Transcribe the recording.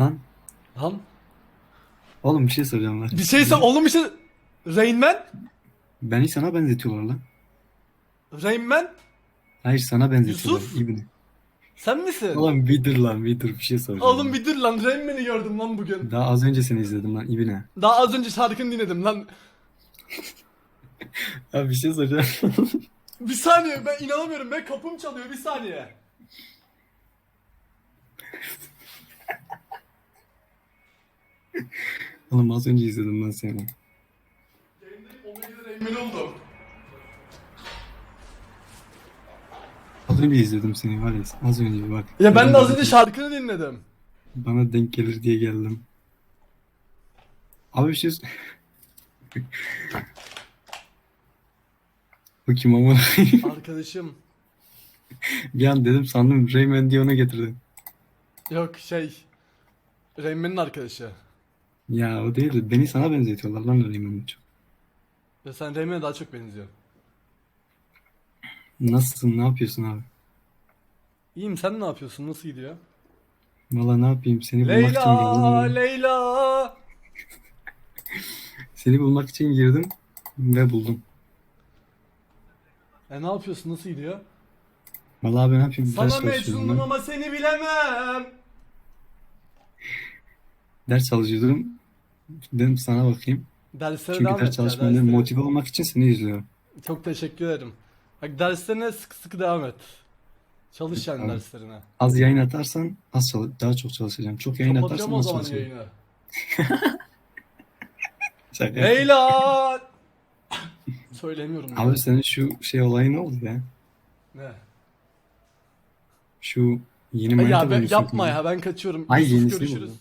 Lan Lan. oğlum bir şey soracağım lan. Bir şeyse oğlum bir şey... Rain Man? Beni sana benzetiyorlar lan. Rain Man? Hayır sana benzetiyorlar. Yusuf? İbni. Sen misin? Oğlum bir dur lan bir dur bir şey soracağım. Oğlum bir dur lan Rain Man'i gördüm lan bugün. Daha az önce seni izledim lan İbni. Daha az önce şarkını dinledim lan. Abi bir şey soracağım. Bir saniye ben inanamıyorum ben kapım çalıyor bir saniye. Oğlum az önce izledim lan seni. Man oldum. Az önce izledim seni var ya az önce bir bak. Ya ben de az önce şarkını dinledim. Bana denk gelir diye geldim. Abi bir şey... Bu kim ama? Arkadaşım. bir an dedim sandım Rayman diye ona getirdin. Yok şey. Rain Man'in arkadaşı. Ya o değil de beni sana benzetiyorlar lan Rayman'ı çok. Ya sen Rain Man'e daha çok benziyorsun. Nasılsın ne yapıyorsun abi? İyiyim sen ne yapıyorsun nasıl gidiyor? Valla ne yapayım seni bulmak için Leyla girdim. Leyla. Seni bulmak için girdim ve buldum. E ne yapıyorsun nasıl gidiyor? Valla abi ne yapayım Sana ders çalışıyordum mecnunum ben. ama seni bilemem. Ders çalışıyordum. Dedim sana bakayım. Derslere Çünkü devam ders et ya, çalışmaya derslere. motive olmak için seni izliyorum. Çok teşekkür ederim. Bak derslerine sıkı sıkı devam et. Çalış yani Tamam. derslerine. Az yayın atarsan az çalış daha çok çalışacağım. Çok yayın Kapatıyorum atarsan o az zaman çalışacağım. yayını. Şaka. Leyla. Söylemiyorum. ya. Abi senin şu şey olayı ne oldu ya? Ne? Şu yeni manita ya ben, bulmuşsun yapma ya ben kaçıyorum. Ay, Yusuf, yenisini görüşürüz. buldum.